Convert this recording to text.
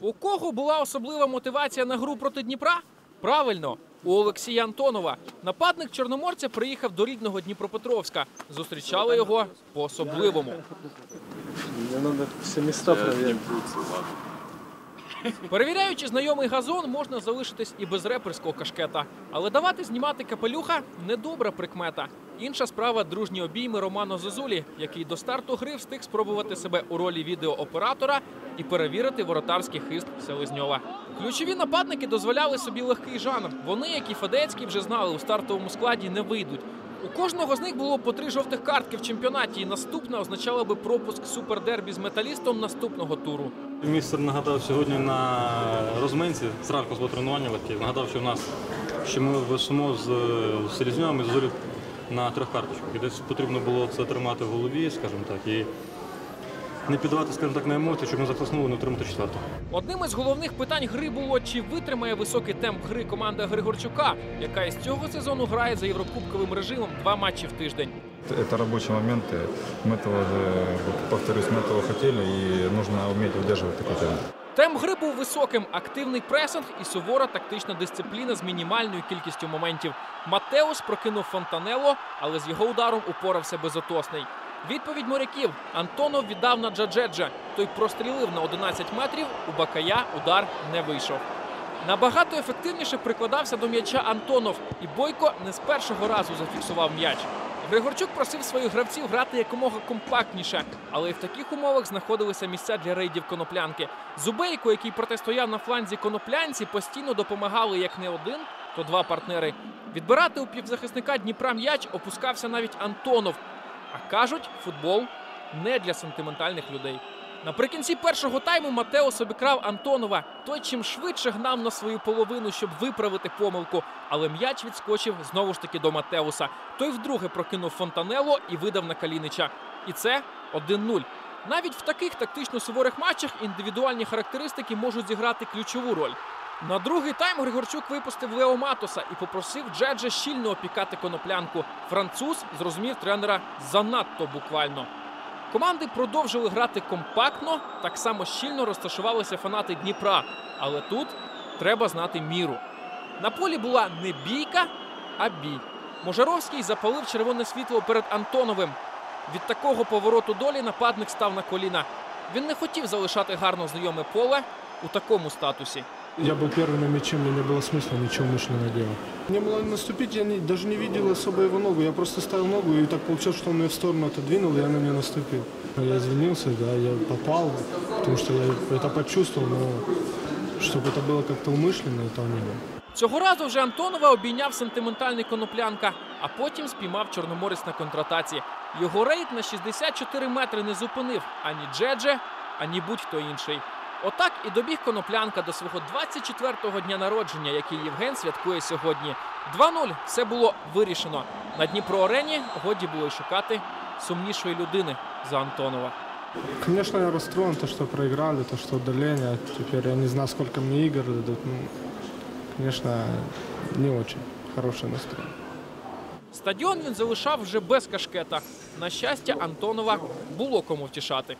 У кого була особлива мотивація на гру проти Дніпра? Правильно, у Олексія Антонова. Нападник чорноморця приїхав до рідного Дніпропетровська. Зустрічали його по-особливому. Мені треба все міста проверить. Перевіряючи знайомий газон, можна залишитись і без реперського кашкета. Але давати знімати капелюха недобра прикмета. Інша справа дружні обійми Романо Зозулі, який до старту гри встиг спробувати себе у ролі відеооператора і перевірити воротарський хист Селезньова. Ключові нападники дозволяли собі легкий жанр. Вони, як і Федецький, вже знали, у стартовому складі не вийдуть. У кожного з них було по три жовтих картки в чемпіонаті, і наступна означала би пропуск супердербі з металістом наступного туру. Містер нагадав сьогодні на розминці зранку з тренування легкі. Нагадав, що в нас що ми висимо з Селізньовим і з Зорі на трьох карточках. І десь потрібно було це тримати в голові, скажімо так, і не піддавати, скажімо так, на емоції, щоб ми захлеснули не отримати четверту. Одним із головних питань гри було, чи витримає високий темп гри команда Григорчука, яка із цього сезону грає за єврокубковим режимом два матчі в тиждень. Это рабочие моменты. Мы этого же, повторюсь, мы этого хотели, и нужно уметь удерживать такой темп. Темп гри був високим, активний пресинг і сувора тактична дисципліна з мінімальною кількістю моментів. Матеус прокинув Фонтанело, але з його ударом упорався безотосний. Відповідь моряків Антонов віддав на Джаджеджа. Той прострілив на 11 метрів. У Бакая удар не вийшов. Набагато ефективніше прикладався до м'яча Антонов, і Бойко не з першого разу зафіксував м'яч. Григорчук просив своїх гравців грати якомога компактніше, але і в таких умовах знаходилися місця для рейдів коноплянки. Зубейко, який протистояв на фланзі коноплянці, постійно допомагали як не один, то два партнери. Відбирати у півзахисника Дніпра м'яч опускався навіть Антонов. А кажуть, футбол не для сентиментальних людей. Наприкінці першого тайму Матеос обікрав Антонова. Той чим швидше гнав на свою половину, щоб виправити помилку. Але м'яч відскочив знову ж таки до Матеуса. Той вдруге прокинув Фонтанело і видав на Калінича. І це 1-0. Навіть в таких тактично суворих матчах індивідуальні характеристики можуть зіграти ключову роль. На другий тайм Григорчук випустив Лео Матоса і попросив Джеджа щільно опікати коноплянку. Француз зрозумів тренера занадто буквально. Команди продовжили грати компактно, так само щільно розташувалися фанати Дніпра. Але тут треба знати міру. На полі була не бійка, а бій. Можаровський запалив червоне світло перед Антоновим. Від такого повороту долі нападник став на коліна. Він не хотів залишати гарно знайоме поле у такому статусі. Я был первый на мяче, мне не было смысла ничего умышленно делать. Мне было наступить, я не- даже не видел особо его ногу. Я просто ставил ногу, и так получилось, что он ее в сторону отодвинул, и я на нее наступил. Я извинился, да, я попал, потому что я это почувствовал, но чтобы это было как-то умышленно, этого не было. Цього разу вже Антонова обійняв сентиментальний коноплянка, а потім спіймав чорноморець на контратаці. Його рейд на 64 метри не зупинив ані Джедже, ані будь-хто інший. Отак і добіг коноплянка до свого 24-го дня народження, який Євген святкує сьогодні. 2-0 все було вирішено. На Дніпро арені годі було й шукати сумнішої людини за Антонова. Конечно, я расстроен, то, что проиграли, то, что удаление. Теперь я не знаю, сколько мне игр дадут. Ну, конечно, не очень хороший настрой. Стадіон він залишав вже без кашкета. На щастя, Антонова було кому втішати.